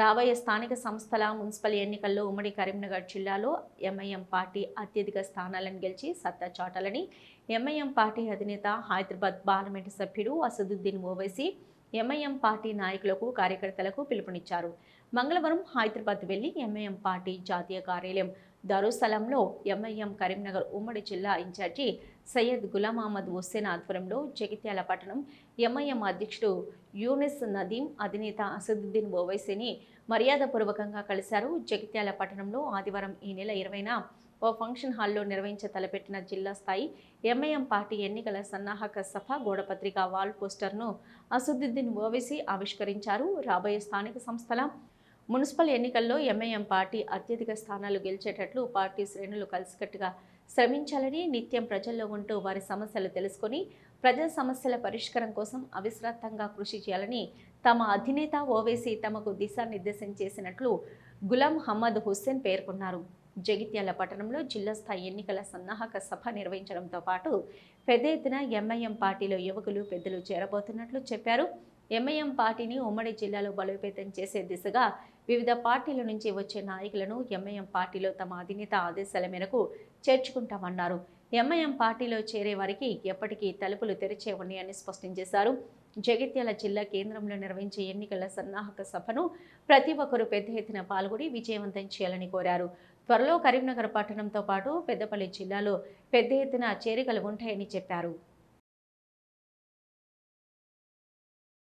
రాబోయే స్థానిక సంస్థల మున్సిపల్ ఎన్నికల్లో ఉమ్మడి కరీంనగర్ జిల్లాలో ఎంఐఎం పార్టీ అత్యధిక స్థానాలను గెలిచి సత్తా చాటాలని ఎంఐఎం పార్టీ అధినేత హైదరాబాద్ పార్లమెంటు సభ్యుడు అసదుద్దీన్ ఓవైసీ ఎంఐఎం పార్టీ నాయకులకు కార్యకర్తలకు పిలుపునిచ్చారు. మంగళవారం హైదరాబాద్ వెళ్ళి ఎంఐఎం పార్టీ జాతీయ కార్యాలయం దారుసలంలో ఎంఐఎం కరీంనగర్ ఉమ్మడి జిల్లా ఇన్ఛార్జి సయ్యద్ గులాం అహ్మద్ హుస్సేన్ ఆధ్వర్యంలో జగిత్యాల పట్టణం ఎంఐఎం అధ్యక్షుడు యూనిస్ నదీం అధినేత అసదుద్దీన్ ఓవైసీని మర్యాదపూర్వకంగా కలిశారు. జగిత్యాల పట్టణంలో ఆదివారం ఈ నెల ఇరవైన ఓ ఫంక్షన్ హాల్లో నిర్వహించ తలపెట్టిన జిల్లా స్థాయి ఎంఐఎం పార్టీ ఎన్నికల సన్నాహక సభ గోడపత్రిక వాల్ పోస్టర్ను అసదుద్దీన్ ఓవైసీ ఆవిష్కరించారు. రాబోయే స్థానిక సంస్థల మున్సిపల్ ఎన్నికల్లో ఎంఐఎం పార్టీ అత్యధిక స్థానాలు గెలిచేటట్లు పార్టీ శ్రేణులు కలిసికట్టుగా శ్రమించాలని నిత్యం ప్రజల్లో ఉంటూ వారి సమస్యలు తెలుసుకొని ప్రజా సమస్యల పరిష్కారం కోసం అవిశ్రాంతంగా కృషి చేయాలని తమ అధినేత ఓవైసీ తమకు దిశానిర్దేశం చేసినట్లు గులాం హమ్మద్ హుస్సేన్ పేర్కొన్నారు. జగిత్యాల పట్టణంలో జిల్లా స్థాయి ఎన్నికల సన్నాహక సభ నిర్వహించడంతో పాటు పెద్ద ఎత్తున ఎంఐఎం పార్టీలో యువకులు పెద్దలు చేరబోతున్నట్లు చెప్పారు. ఎంఐఎం పార్టీని ఉమ్మడి జిల్లాలో బలోపేతం చేసే దిశగా వివిధ పార్టీల నుంచి వచ్చే నాయకులను ఎంఐఎం పార్టీలో తమ అధినేత ఆదేశాల మేరకు చేర్చుకుంటామన్నారు. ఎంఐఎం పార్టీలో చేరే వారికి ఎప్పటికీ తలుపులు తెరిచే ఉన్నాయని స్పష్టం చేశారు. జగిత్యాల జిల్లా కేంద్రంలో నిర్వహించే ఎన్నికల సన్నాహక సభను ప్రతి ఒక్కరూ పెద్ద ఎత్తున పాల్గొని విజయవంతం చేయాలని కోరారు. త్వరలో కరీంనగర్ పట్టణంతో పాటు పెద్దపల్లి జిల్లాలో పెద్ద ఎత్తున చేరికలు ఉంటాయని చెప్పారు.